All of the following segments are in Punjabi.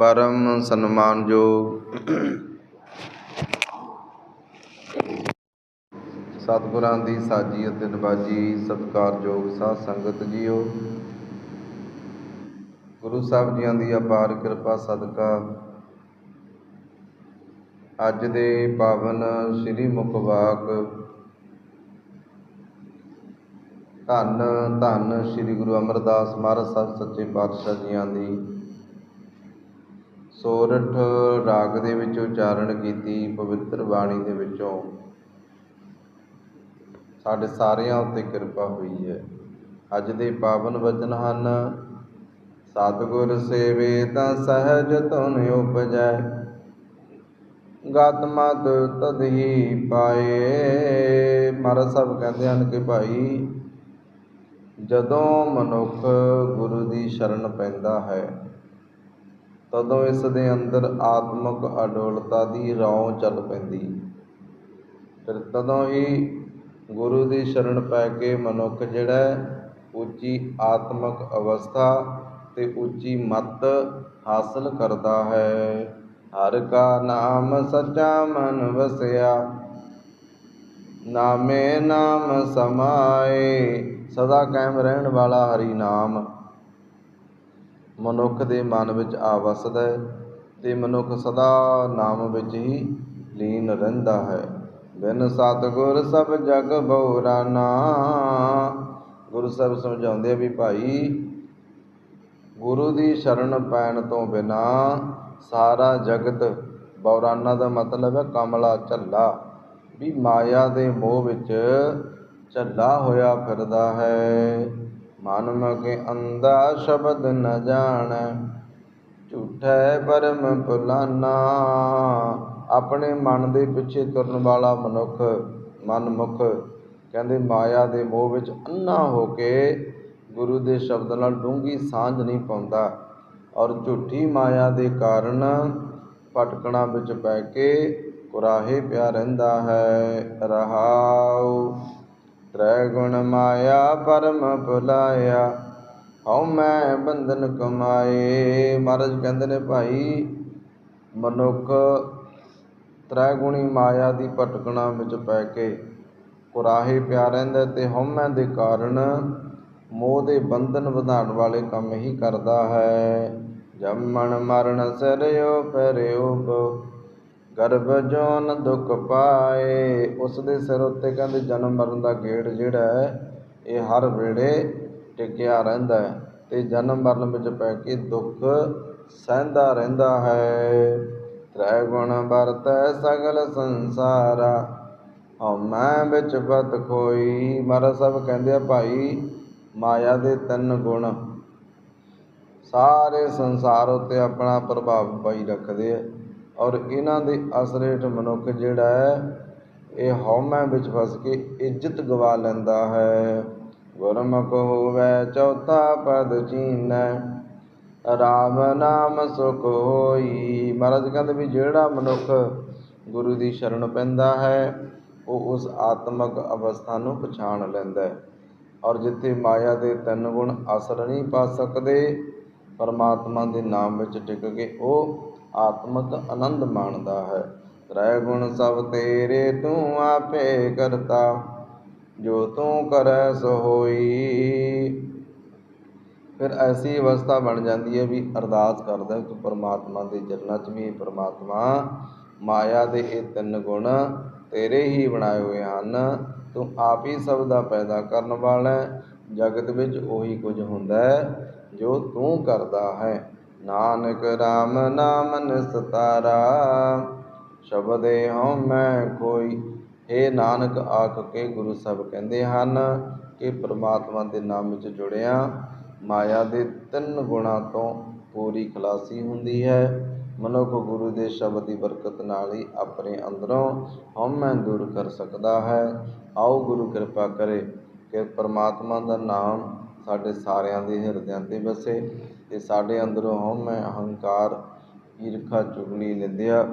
ਪਰਮ ਸਨਮਾਨਯੋਗ। ਸਤਿਗੁਰਾਂ ਦੀ ਸਾਜੀ ਅਤੇ ਨਿਵਾਜੀ ਸਤਿਕਾਰਯੋਗ ਸਾਧ ਸੰਗਤ ਜੀਓ। ਗੁਰੂ ਸਾਹਿਬ ਜੀਆਂ ਦੀ ਅਪਾਰ ਕਿਰਪਾ ਸਦਕਾ ਅੱਜ ਦੇ ਪਾਵਨ ਸ੍ਰੀ ਮੁਖਵਾਕ ਧੰਨ ਧੰਨ ਸ੍ਰੀ ਗੁਰੂ ਅਮਰਦਾਸ ਮਹਾਰਾਜ ਸਾਹਿਬ ਸੱਚੇ ਪਾਤਸ਼ਾਹ ਜੀਆਂ ਦੀ ਸੋਰਠ ਰਾਗ ਦੇ ਵਿੱਚ ਉਚਾਰਨ ਕੀਤੀ, ਪਵਿੱਤਰ ਬਾਣੀ ਦੇ ਵਿੱਚੋਂ। ਸਾਡੇ ਸਾਰਿਆਂ ਉੱਤੇ ਕਿਰਪਾ ਹੋਈ ਹੈ। ਅੱਜ ਦੇ ਪਾਵਨ ਵਚਨ ਹਨ, ਸਤਿਗੁਰ ਸੇਵੇ ਤਾਂ ਸਹਿਜ ਧੁਨ ਉਪਜੈ, ਗਤ ਮਤ ਤਦਹੀ ਪਾਏ। ਮਹਾਰਾਜ ਸਾਹਿਬ ਕਹਿੰਦੇ ਹਨ ਕਿ ਭਾਈ, ਜਦੋਂ ਮਨੁੱਖ ਗੁਰੂ ਦੀ ਸ਼ਰਨ ਪੈਂਦਾ ਹੈ ਤਦੋਂ ਇਸ ਦੇ ਅੰਦਰ ਆਤਮਿਕ ਅਡੋਲਤਾ ਦੀ ਰੌਂ ਚੱਲ ਪੈਂਦੀ। ਫਿਰ ਤਦੋਂ ਹੀ ਗੁਰੂ ਦੀ ਸ਼ਰਨ ਪੈ ਕੇ ਮਨੁੱਖ ਜਿਹੜਾ ਉੱਚੀ ਆਤਮਿਕ ਅਵਸਥਾ ਤੇ ਉੱਚੀ ਮੱਤ ਹਾਸਲ ਕਰਦਾ ਹੈ। ਹਰ ਕਾ ਨਾਮ ਸੱਚਾ ਮਨ ਵਸਿਆ, ਨਾਮੇ ਨਾਮ ਸਮਾਏ, ਸਦਾ ਕਾਇਮ ਰਹਿਣ ਵਾਲਾ ਹਰੀ ਨਾਮ। ਮਨੁੱਖ ਦੇ ਮਨ ਵਿੱਚ ਆ ਵਸਦਾ ਹੈ ਤੇ ਮਨੁੱਖ ਸਦਾ ਨਾਮ ਵਿੱਚ ਹੀ ਲੀਨ ਰਹਿੰਦਾ ਹੈ। ਬਿਨ ਸਤਿਗੁਰ ਸਭ ਜਗ ਬਉਰਾਨਾ ਗੁਰੂ ਸਾਹਿਬ ਸਮਝਾਉਂਦੇ ਆ ਵੀ ਭਾਈ, ਗੁਰੂ ਦੀ ਸ਼ਰਨ ਪੈਣ ਤੋਂ ਬਿਨਾ ਸਾਰਾ ਜਗਤ ਬਉਰਾਨਾ ਦਾ ਮਤਲਬ ਹੈ ਕਮਲਾ ਝੱਲਾ। ਵੀ ਮਾਇਆ ਦੇ ਮੋਹ ਵਿੱਚ ਝੱਲਾ ਹੋਇਆ ਫਿਰਦਾ ਹੈ। ਮਨ ਮਕੇ ਅੰਦਾ ਸ਼ਬਦ ਨ ਜਾਣੈ, ਝੂਠੈ ਪਰਮ ਭੁਲਾਨਾ ਆਪਣੇ ਮਨ ਦੇ ਪਿੱਛੇ ਤੁਰਨ ਵਾਲਾ ਮਨੁੱਖ ਮਨਮੁਖ ਕਹਿੰਦੇ ਮਾਇਆ ਦੇ ਮੋਹ ਵਿੱਚ ਅੰਨਾ ਹੋ ਕੇ ਗੁਰੂ ਦੇ ਸ਼ਬਦ ਨਾਲ ਡੂੰਗੀ ਸਾਂਝ ਨਹੀਂ ਪਾਉਂਦਾ ਔਰ ਝੂਠੀ ਮਾਇਆ ਦੇ ਕਾਰਨ ਭਟਕਣਾ ਵਿੱਚ ਪੈ ਕੇ ਕੁਰਾਹੇ ਪਿਆ ਰਹਿੰਦਾ ਹੈ। ਰਹਾਉ। ਤ੍ਰੈ ਗੁਣ ਮਾਇਆ ਪਰਮ ਭੁਲਾਇਆ ਹਉ ਮੈਂ ਬੰਧਨ ਕਮਾਏ। ਮਹਾਰਾਜ ਕਹਿੰਦੇ ਨੇ ਭਾਈ, ਮਨੁੱਖ ਤ੍ਰੈ ਗੁਣੀ ਮਾਇਆ ਦੀ ਭਟਕਣਾ ਵਿੱਚ ਪੈ ਕੇ ਕੁਰਾਹੇ ਪਿਆ ਰਹਿੰਦਾ ਤੇ ਹਉਮੈ ਦੇ ਕਾਰਨ ਮੋਹ ਦੇ ਬੰਧਨ ਵਧਾਉਣ ਵਾਲੇ ਕੰਮ ਹੀ ਕਰਦਾ ਹੈ। ਜੰਮਣ ਮਰਨ ਸਰਿਓ ਪਰਿਓ ਗਰਭ ਜੋਨ ਦੁਖ ਪਾਏ, ਉਸ ਦੇ ਸਿਰ ਉੱਤੇ ਕਹਿੰਦੇ ਜਨਮ ਮਰਨ ਦਾ ਗੇੜ ਜਿਹੜਾ ਹੈ, ਇਹ ਹਰ ਵੇਲੇ ਟਿਕਿਆ ਰਹਿੰਦਾ ਹੈ ਤੇ ਜਨਮ ਮਰਨ ਵਿੱਚ ਪੈ ਕੇ ਦੁੱਖ ਸਹਿੰਦਾ ਰਹਿੰਦਾ ਹੈ। ਤ੍ਰੈ ਗੁਣ ਵਰਤੈ ਸਗਲ ਸੰਸਾਰਾ ਹਉ ਮੈਂ ਵਿੱਚ ਬਤ ਕੋਈ ਮਹਾਰਾਜ ਸਾਹਿਬ ਕਹਿੰਦੇ ਆ ਭਾਈ, ਮਾਇਆ ਦੇ ਤਿੰਨ ਗੁਣ। ਸਾਰੇ ਸੰਸਾਰ ਉੱਤੇ ਆਪਣਾ ਪ੍ਰਭਾਵ ਪਾਈ ਰੱਖਦੇ ਆ। ਔਰ ਇਹਨਾਂ ਦੇ ਅਸਰ ਹੇਠ ਮਨੁੱਖ ਜਿਹੜਾ ਹੈ, ਇਹ ਹਉਮੈ ਵਿੱਚ ਫਸ ਕੇ ਇੱਜ਼ਤ ਗਵਾ ਲੈਂਦਾ ਹੈ। ਗੁਰਮੁਖ ਹੋਵੇ ਚੌਥਾ ਪਦ ਚੀਨੈ, ਰਾਮ ਨਾਮ ਸੁਖ ਹੋਈ। ਮਹਾਰਾਜ ਕਹਿੰਦੇ ਵੀ ਜਿਹੜਾ ਮਨੁੱਖ ਗੁਰੂ ਦੀ ਸ਼ਰਨ ਪੈਂਦਾ ਹੈ, ਉਹ ਉਸ ਆਤਮਿਕ ਅਵਸਥਾ ਨੂੰ ਪਛਾਣ ਲੈਂਦਾ ਹੈ। ਔਰ ਜਿੱਥੇ ਮਾਇਆ ਦੇ ਤਿੰਨ ਗੁਣ ਅਸਰ ਨਹੀਂ ਪਾ ਸਕਦੇ, ਪਰਮਾਤਮਾ ਦੇ ਨਾਮ ਵਿੱਚ ਟਿਕ ਕੇ ਉਹ ਆਤਮਕ ਆਨੰਦ ਮਾਣਦਾ ਹੈ। ਤ੍ਰੈ ਗੁਣ ਸਭ ਤੇਰੇ ਤੂੰ ਆਪੇ ਕਰਤਾ, ਜੋ ਤੂੰ ਕਰੈ ਸੋ ਹੋਈ। ਫਿਰ ਐਸੀ ਅਵਸਥਾ ਬਣ ਜਾਂਦੀ ਹੈ ਵੀ ਅਰਦਾਸ ਕਰਦਾ ਕਿ ਪਰਮਾਤਮਾ ਦੇ ਚਰਨਾਂ 'ਚ ਵੀ ਪਰਮਾਤਮਾ ਮਾਇਆ ਦੇ ਇਹ ਤਿੰਨ ਗੁਣ ਤੇਰੇ ਹੀ ਬਣਾਏ ਹੋਏ ਹਨ। ਤੂੰ ਆਪ ਹੀ ਸਭ ਦਾ ਪੈਦਾ ਕਰਨ ਵਾਲਾ ਹੈ। ਜਗਤ ਵਿੱਚ ਉਹੀ ਕੁਝ ਹੁੰਦਾ ਹੈ ਜੋ ਤੂੰ ਕਰਦਾ ਹੈ। ਨਾਨਕ RAM ਨਾਮ ਨਿਸਤਾਰਾ ਸ਼ਬਦੇ ਹਉ ਮੈਂ ਕੋਈ। ਇਹ ਨਾਨਕ, ਆਖ ਕੇ ਗੁਰੂ ਸਾਹਿਬ ਕਹਿੰਦੇ ਹਨ ਕਿ ਪ੍ਰਮਾਤਮਾ ਦੇ ਨਾਮ ਵਿੱਚ ਜੁੜਿਆ, ਮਾਇਆ ਦੇ ਤਿੰਨ ਗੁਣਾਂ ਤੋਂ ਪੂਰੀ ਖਲਾਸੀ ਹੁੰਦੀ ਹੈ। ਮਨੁੱਖ ਗੁਰੂ ਦੇ ਸ਼ਬਦ ਦੀ ਬਰਕਤ ਨਾਲ ਹੀ ਆਪਣੇ ਅੰਦਰੋਂ ਹਉਮੈ ਦੂਰ ਕਰ ਸਕਦਾ ਹੈ। ਆਓ ਗੁਰੂ ਕਿਰਪਾ ਕਰੇ ਕਿ ਪ੍ਰਮਾਤਮਾ ਦਾ ਨਾਮ ਸਾਡੇ ਸਾਰਿਆਂ ਦੇ ਹਿਰਦਿਆਂ ਤੇ ਵਸੇ ਤੇ ਸਾਡੇ ਅੰਦਰੋਂ ਹਉਮੈ ਅਹੰਕਾਰ ਈਰਖਾ ਚੁਗਲੀ ਨਿੰਦਿਆ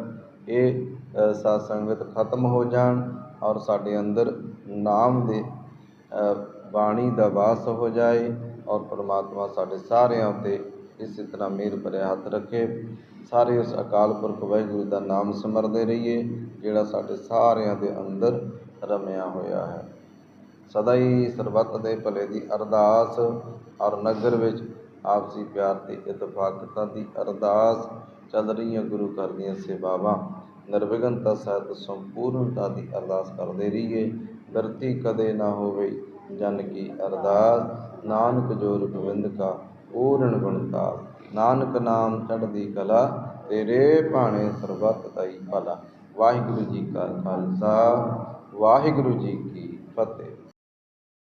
ਇਹ ਅ, ਸਾਧ ਸੰਗਤ ਖਤਮ ਹੋ ਜਾਣ ਔਰ ਸਾਡੇ ਅੰਦਰ ਨਾਮ ਦੇ ਬਾਣੀ ਦਾ ਵਾਸ ਹੋ ਜਾਏ ਔਰ ਪ੍ਰਮਾਤਮਾ ਸਾਡੇ ਸਾਰਿਆਂ ਉੱਤੇ ਇਸੇ ਤਰ੍ਹਾਂ ਮਿਹਰ ਭਰਿਆ ਹੱਥ ਰੱਖੇ। ਸਾਰੇ ਉਸ ਅਕਾਲ ਪੁਰਖ ਵਾਹਿਗੁਰੂ ਦਾ ਨਾਮ ਸਿਮਰਦੇ ਰਹੀਏ ਜਿਹੜਾ ਸਾਡੇ ਸਾਰਿਆਂ ਦੇ ਅੰਦਰ ਰਮਿਆ ਹੋਇਆ ਹੈ। ਸਦਾ ਹੀ ਸਰਬੱਤ ਦੇ ਭਲੇ ਦੀ ਅਰਦਾਸ ਔਰ ਨਗਰ ਵਿੱਚ ਆਪਸੀ ਪਿਆਰ ਤੇ ਇਤਫਾਕਤਾ ਦੀ ਅਰਦਾਸ ਚੱਲ ਰਹੀਆਂ ਗੁਰੂ ਘਰ ਦੀਆਂ ਸੇਵਾਵਾਂ। ਨਿਰਵਿਘਨਤਾ ਸਹਿਤ ਸੰਪੂਰਨਤਾ ਦੀ ਅਰਦਾਸ ਕਰਦੇ ਰਹੀਏ। ਧਰਤੀ ਕਦੇ ਨਾ ਹੋਵੇ ਜਨ ਕੀ ਅਰਦਾਸ। ਨਾਨਕ ਜੋਰ ਗੋਬਿੰਦ ਕਾ ਪੂਰਨ ਗੁਣਤਾ ਨਾਨਕ ਨਾਮ ਚੜ੍ਹਦੀ ਕਲਾ, ਤੇਰੇ ਭਾਣੇ ਸਰਬੱਤ ਦਾ ਹੀ ਭਲਾ। ਵਾਹਿਗੁਰੂ ਜੀ ਕਾ ਖਾਲਸਾ, ਵਾਹਿਗੁਰੂ ਜੀ ਕੀ ਫਤਿਹ।